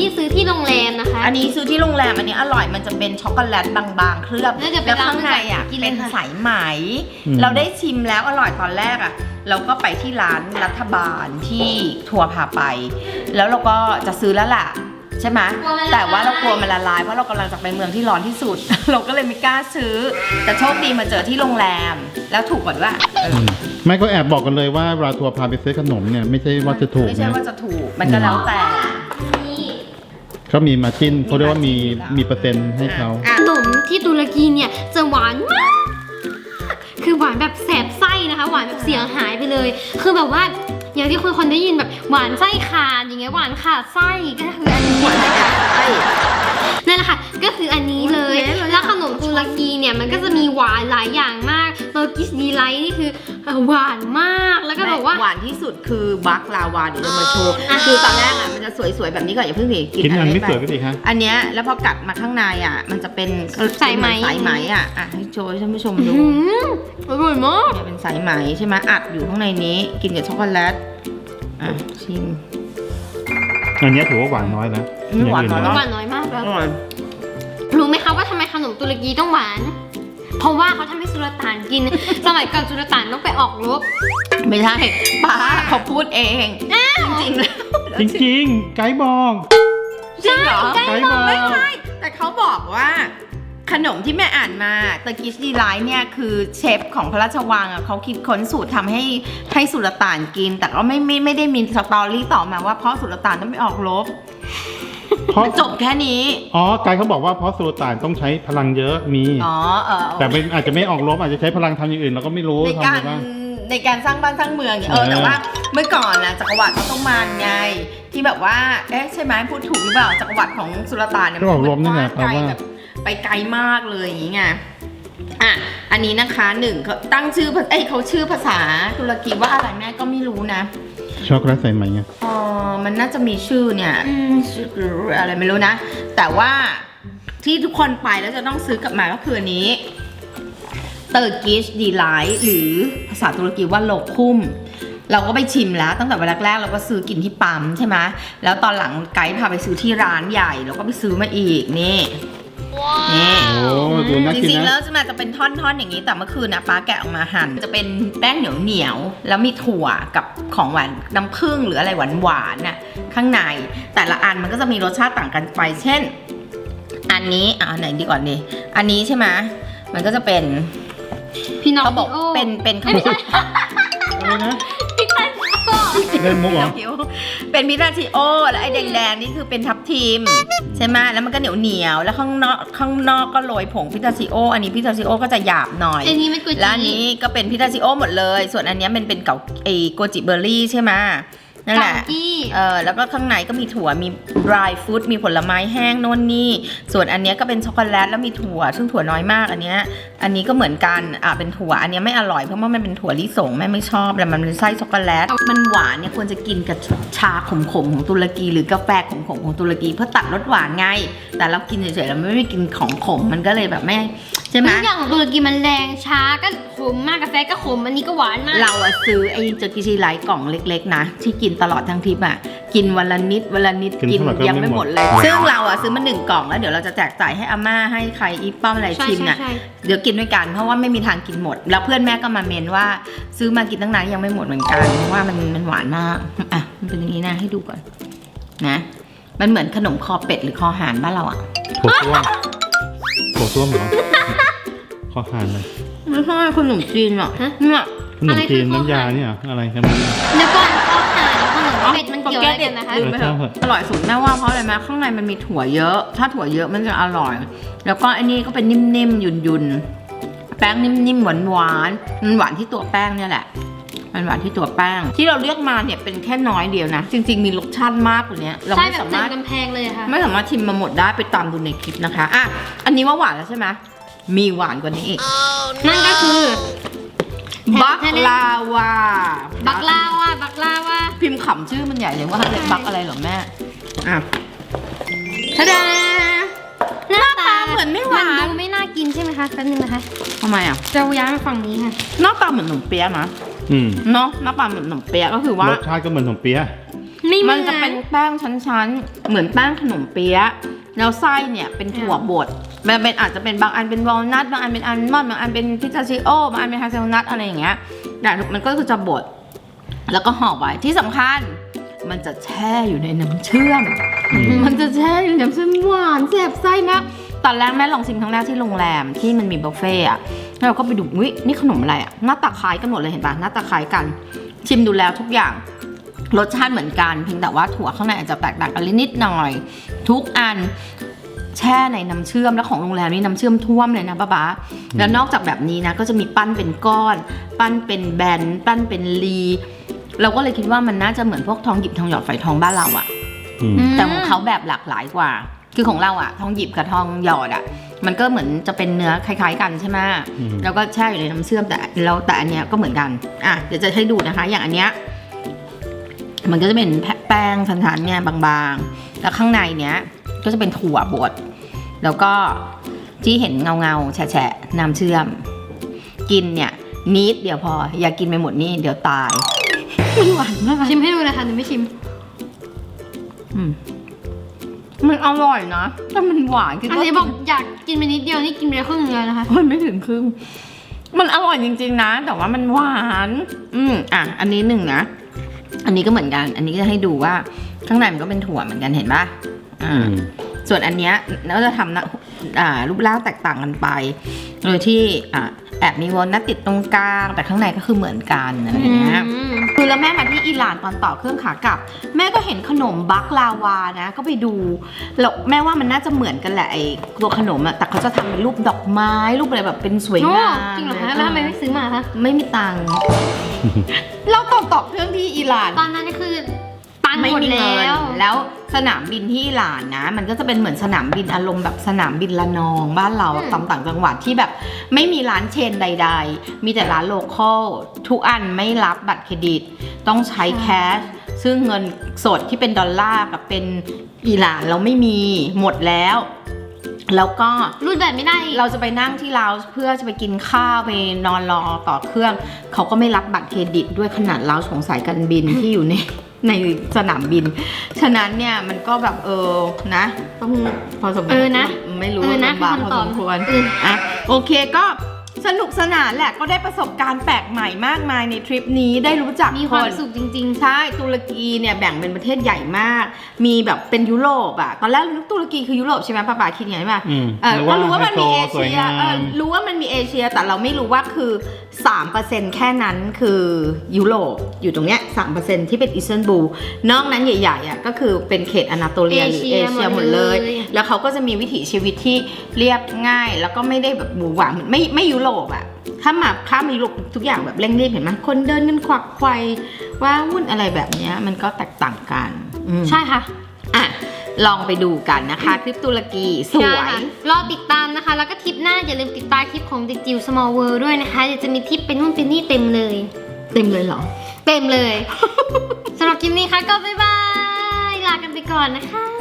ที่ซื้อที่โรงแรมนะคะ อันนี้ซื้อที่โรงแรมอันนี้อร่อยมันจะเป็นช็อกโกแลตบางๆ เคลือบน่าจะไปแล้วข้างในอะร้านกินเลยเป็นค่ะ สายไหม อืม เราได้ชิมแล้วอร่อยตอนแรกอะ เราก็ไปที่ร้านรัฐบาลที่ทัวร์พาไป แล้วเราก็จะซื้อแล้วล่ะ ใช่ไหมกลัวมันละลาย แต่ว่าเรากลัวมันละลายเพราะเรากำลังจะไปเมืองที่ร้อนที่สุด เราก็เลยไม่กล้าซื้อ แต่โชคดีมาเจอที่โรงแรม แล้วถูกกว่าด้วยเอออืมไม่ก็แอบบอกกันเลยว่าเวลาทัวร์พาไปซื้อขนมเนี่ยไม่ใช่ว่าจะถูกไม่ใช่นะ ว่าจะถูก มันก็แล้วแต่นี่ เขามีมาจิ้นเขาเรียกว่ามีมีมีเปอร์เซ็นต์ให้เขาอะขนมที่ตุรกีเนี่ยจะหวานมาก คือหวานแบบแสบไส้นะคะ หวานแบบเสียงหายไปเลย คือแบบว่าอย่างที่คนคนได้ยินแบบหวานไส้ขาดอย่างเงี้ยหวานขาดไส้ก็คืออันนี้ อร์กิสดีไลท์นี่คือหวานมากแล้วก็บอกว่า หวานที่สุดคือบัคลาวาเดี๋ยวเรามาโชว์อะคือตอนแรกอะมันจะสวยๆแบบนี้ก่อนอย่าเพิ่งสิกินอันไม่สวยไปก็ดีฮะอันเนี้ยแล้วพอกัดมาข้างในอะ มันจะเป็นสายไหมสายไหมอะอะให้โชว์ให้ท่านผู้ชมดูอื้อหืออร่อยมากเนี่ยเป็นสายไหมใช่ไหมอัดอยู่ข้างในนี้ กินกับช็อกโกแลตอะชิมอันเนี้ยถือว่าหวานน้อยนะอืมหวานน้อยงหวานน้อยมากอแล้วร่อยรู้ไหมคะว่าทำไมขนมตุรกีต้องหวาน เพราะว่าเขาทำให้สุลต่านกิน สมัยก่อนสุลต่านต้องไปออกรบ ไม่ใช่ป้าเขาพูดเองจริงๆแล้วจริงๆ ไกด์บอก จริงเหรอไกด์บอก ไม่ใช่แต่เขาบอกว่า ขนมที่แม่อ่านมาตะกิสดีไลท์เนี่ยคือเชฟของพระราชวังอะเขาคิดค้นสูตรทำให้ให้สุลต่านกิน แต่ก็ไม่ไม่ไม่ได้มีสตอรี่ต่อมาว่าเพราะสุลต่านต้องไปออกรบ เพราะ มันจบแค่นี้ อ๋อไกด์เขาบอกว่าเพราะสุลต่านต้องใช้พลังเยอะมี อ๋อเออแต่เป็นอาจจะไม่ออกรบอาจจะใช้พลังทำอย่างอื่นเราก็ไม่รู้ในทำการอะไรบ้าง ในการสร้างบ้านสร้างเมืองเนี่ยเออเออ แต่ว่าเมื่อก่อนนะจักรวรรดิเขาต้องมานไง ที่แบบว่าเอ๊ะใช่ไหมพูดถูกหรือเปล่าจักรวรรดิของสุลต่านเนี่ยก็ออกรบนี่ไงกว้างไกลแปลว่า แบบไปไกลมากเลยอย่างงี้ไงอะอันนี้นะคะหนึ่งเขาตั้งชื่อภาเอ้ยเขาชื่อภาษาตุรกีว่าอะไรแม่ก็ไม่รู้นะ ช็อกโกแลตใส่ไหมไงเออมันน่าจะมีชื่อเนี่ยอืมชื่ออะไรไม่รู้นะ แต่ว่าที่ทุกคนไปแล้วจะต้องซื้อกลับมาก็คืออันนี้เตอร์กิชดีไลท์หรือภาษาตุรกีว่าโลคุมเราก็ไปชิมแล้ว ตั้งแต่วันแรกๆ เราก็ซื้อกินที่ปั๊มใช่ไหมแล้วตอนหลังไกด์พาไปซื้อที่ร้านใหญ่ เราก็ไปซื้อมาอีกนี่นี่ โอ้ดูน่าจกินริงๆนะแล้วจะมาจะเป็นท่อนๆอย่างนี้แต่เมื่อคืนนะป้าแกะออกมาหั่นจะเป็นแป้งเหนียวเหนียวๆแล้วมีถั่วกับของหวานน้ำผึ้งหรืออะไรหวานๆน่ะข้างใน แต่ละอันมันก็จะมีรสชาติต่างกันไป เช่น อันนี้อ่าไหนดีก่อนดีอันนี้ใช่ไหมมันก็จะเป็นพี่น้องเขาบอกโเป็นเป็นเขาไม่ใช่อะไรนะพี่ตันโอ้ เล่นมุกเหรอเดี๋ยวเป็นพิซซ่าชิโอ แล้วไอ้แดงๆนี่คือเป็นทับทิมใช่ไหมแล้วมันก็เหนียวเหนียวๆแล้วข้างนอกข้างนอกก็โรยผงพิซซ่าชิโอ อันนี้พิซซ่าชิโอก็จะหยาบหน่อยอันนี้มันกุยแล้วอันนี้ก็เป็นพิทาชิโอหมดเลย ส่วนอันเนี้ยมันเป็นเก่าไอโกจิเบอร์รี่ใช่ไหม นั่นแหละเกากี้ เออแล้วก็ข้างในก็มีถั่วมี dry fruit มีผลไม้แห้งโน่นนี่ ส่วนอันเนี้ยก็เป็นช็อกโกแลตแล้วมีถั่ว ซึ่งถั่วน้อยมากอันเนี้ย อันนี้ก็เหมือนกัน อ่าเป็นถั่ว อันเนี้ยไม่อร่อยเพราะว่ามันเป็นถั่วลิสงแม่ไม่ชอบแล้วมันเป็นไส้ช็อกโกแลต มันหวานเนี่ยควรจะกินกับชาขมๆของตุรกี หรือกาแฟขมๆของตุรกีเพื่อตัดรสหวานไง แต่เรากินเฉยๆเราไม่ได้กินของขมมันก็เลยแบบไม่ใช่ไหม ทุกอย่างของตุรกีมันแรงช้าก็ ขมมากกาแฟก็ขมอันนี้ก็หวานมาก เราอะซื้อไอ้เจอกิชิไลท์กล่องเล็กๆนะ ที่กินตลอดทั้งทริปอะกินวันละนิดวันละนิดกินกินเท่าไหร่ก็ยังไม่ไม่หหมมดดเลย ซึ่งเราอะซื้อมาหนึ่งกล่องแล้วเดี๋ยวเราจะแจกจ่ายให้อาม่าให้ใครอีป้อมอะไรใช่ชิมใช่น่ะใช่เดี๋ยวกินด้วยกันเพราะว่าไม่มีทางกินหมด แล้วเพื่อนแม่ก็มาเมนว่า ซื้อมากินตั้งนานยังไม่หมดเหมือนกันเพราะว่ามันมันหวานมากอะมันเป็นอย่างนี้นะให้ดูก่อนนะ มันเหมือนขนมคอเป็ดหรือคอห่านบ้านเราอะถั่วต้วมถั่วต้วมเหรอขอหานเลย ไม่ใช่ขนมจีนอะฮะ เนี่ยขนมจีนน้ำยาเนี่ยเหรออะไรกันเนี่ยเดี๋ยวก่อนข้าวหานขนมเป็ดมันเกี่ยวอะไรกันนะคะลืมไปเถอะเอออร่อยสุดแม่ว่าเพราะอะไรไหมข้างในมันมีถั่วเยอะ ถ้าถั่วเยอะมันจะอร่อย แล้วก็อันนี้ก็เป็นนิ่มๆหยุ่นๆแป้งนิ่มๆหวานๆมันหวานที่ตัวแป้งเนี่ยแหละมันหวานที่ตัวแป้ง ที่เราเลือกมาเนี่ยเป็นแค่น้อยเดียวนะ จริง ๆ มีรสชาติมากกว่านี้เราใช่ไม่แบบสาเต็มามรถกำแพงเลยอะค่ะไม่สามารถชิมมาหมดได้ไปตามดูในคลิปนะคะอะอันนี้ว่าหวานแล้วใช่ไหมมีหวานกว่านี้อีก นั่นก็คือ บักลาวา บักลาว่าบักลาว่าพิมพ์ขำชื่อมันใหญ่เลยว่าอะไรบักอะไรเหรอแม่อะทะดาหน้าตาเหมือนไม่หวานดูไม่น่ากินใช่ไหมคะแป๊บนึงนะคะทำไมอะจะย้ายมาฝั่งนี้ค่ะหน้าตาเหมือนขนมเปี๊ยะนะอืมเนาะหน้าตาเหมือนขนมเปี๊ยะก็คือว่ารสชาติก็เหมือนขนมเปี๊ยะไม่เหมืมัอนนจะเป็นแป้งชั้นๆ เหมือนแป้งขนมเปี๊ยะ แล้วไส้เนี่ยเป็นถั่วบดมันเป็นอาจจะเป็นบางอันเป็นวอลนัทบางอันเป็นอัลมอนด์บางอันเป็นพิซซาชิโอบางอันเป็นฮาเซลนัทอะไรอย่างเงี้ยแต่มันก็คือจะบดแล้วก็ห่อไว้ที่สำคัญ มันจะแช่อยู่ในน้ำเชื่อมอืมมันจะแช่อยู่ในน้ำเชื่อมหวานแสบไส้มากตอนแรกแม่ลองชิมครั้งแรกที่โรงแรมที่มันมีบุฟเฟ่ต์อะแล้วเราก็ไปดูวินี่ขนมอะไรอะหน้าตาคล้ายกันหมดเลยเห็นปะหน้าตาคล้ายกัน ชิมดูแล้วทุกอย่างรสชาติเหมือนกันเพียงแต่ว่าถั่วข้างในอาจจะแตกต่างกันนิดหน่อย ทุกอันแช่ในน้ำเชื่อมแล้วของโรงแรมนี่น้ำเชื่อมท่วมเลยนะป้าป๊าแล้วนอกจากแบบนี้นะก็จะมีปั้นเป็นก้อน ปั้นเป็นแบน ปั้นเป็นลี เราก็เลยคิดว่ามันน่าจะเหมือนพวกทองหยิบทองหยอดฝอยทองบ้านเราอะอืมแต่ของเขาแบบหลากหลายกว่า คือของเราอะทองหยิบกับทองหยอดอะมันก็เหมือนจะเป็นเนื้อคล้าย ๆ กันใช่ไหมอืมแล้วก็แช่อยู่ในน้ำเชื่อมแต่แล้วแต่อันเนี้ยก็เหมือนกันอะเดี๋ยวจะให้ดูนะคะ อย่างอันเนี้ยมันก็จะเป็นแป้งชั้นๆเนี่ยบางๆ แล้วข้างในเนี้ยก็จะเป็นถั่วบด แล้วก็ที่เห็นเงาเงาๆแฉะๆน้ำเชื่อม กินเนี่ยนิดเดียวพอ อย่ากินไปหมดนี่เดี๋ยวตายมันหวานมากชิมให้ดูเลยค่ะหนูไม่ชิมอืมมันอร่อยนะแต่มันหวานคิดอันว่านี้บอกอยากกินไปนิดเดียวนี่กินไปครึ่งหนึงแล้วนะคะมันไม่ถึงครึ่งมันอร่อยจริง ๆ นะ แต่ว่ามันหวาน อืมอะ อันนี้หนึ่งนะ อันนี้ก็เหมือนกัน อันนี้ก็จะให้ดูว่าข้างในมันก็เป็นถั่วเหมือนกันเห็นปะอ่าอืมส่วนอันเนี้ยเราจะทำนะอ่ารูปร่างแตกต่างกันไป โดยที่อ่า แอบมีวอลนัทติดตรงกลาง แต่ข้างในก็คือเหมือนกันอะไรอย่างเงี้ยอืมคือแล้วแม่มาที่อิหร่านตอนต่อเครื่องขากลับ แม่ก็เห็นขนมบักลาวานะ ก็ไปดูแล้วแม่ว่ามันน่าจะเหมือนกันแหละไอ้ตัวขนมอะแต่เขาจะทำเป็นรูปดอกไม้รูปอะไรแบบเป็นสวยโอ้งามจริงเหรอคะแล้วทำไมไม่ซื้อมาคะไม่มีตังค์เราตอบตอบเครื่องที่อิหร่านตอนนั้นก็คือ ตังค์หมดเงิแล้วแล้วสนามบินที่อิหร่านนะ มันก็จะเป็นเหมือนสนามบินอารมณ์แบบสนามบินละนองบ้านเราอืม ตามต่างจังหวัดที่แบบไม่มีร้านเชนใด ๆ มีแต่ร้านโลคอลทุกอันไม่รับบัตรเครดิต ต้องใช้แคช ซึ่งเงินสดที่เป็นดอลลาร์กับเป็นอิหร่านเราไม่มีหมดแล้ว แล้วก็ รูดแบบไม่ได้ เราจะไปนั่งที่ลาวเพื่อจะไปกินข้าวไปนอนรอต่อเครื่อง เขาก็ไม่รับบัตรเครดิตด้วยขนาดลาวของสายการบินที่อยู่ใน ในสนามบิน ฉะนั้นเนี่ยมันก็แบบเออนะ ต้องพอสมควรเออนะไม่รู้เออนะลำบากคือพอคำตอบสมควรเอออะโอเคก็ สนุกสนานแหละก็ได้ประสบการณ์แปลกใหม่มากมายในทริปนี้ได้รู้จักมีความน สุขจริงใช่ตุรกีเนี่ยแบ่งเป็นประเทศใหญ่มาก มีแบบเป็นยุโรปอะตอนแรกนึกตุรกีคือยุโรปใช่ไหมป้าป๋าคิดอย่างไรป่ะอืมเออก็รู้ว่ามันมีเอไฮโซสวยเชียงามเออรู้ว่ามันมีเอเชียแต่เราไม่รู้ว่าคือ3%แค่นั้นคือยุโรปอยู่ตรงเนี้ย3%ที่เป็นอิสตันบูลนอกนั้นใหญ่ๆอะก็คือเป็นเขตอนาโตเลียหรือเอเอเชีเชียยหมดเลย หมดเลย แล้วเขาก็จะมีวิถีชีวิตที่เรียบง่าย แล้วก็ไม่ได้แบบหวือหวาเหมือนไม่ไม่ยุโรปอะถ้ามาข้ามยุโรปทุกอย่างแบบเร่งรีบเห็นไหมคนเดินกันควักไขว่ว้าวุ่นอะไรแบบเนี้ยมันก็แตกต่างกันอืมๆใช่ค่ะอะลองไปดูกันนะคะคลิปตุรกีสวใช่ย ค่ะรอติดตามนะคะ แล้วก็ทริปหน้าอย่าลืมติดตามคลิปของเด็กจิ๋ว small world ด้วยนะคะเดี๋ยวจะมีทริปไปนู่นไปนี่เต็มเลย เต็มเลยเหรอ เต็มเลย สำหรับคลิปนี้ค่ะก็บ๊ายบาย ลากันไปก่อนนะคะบ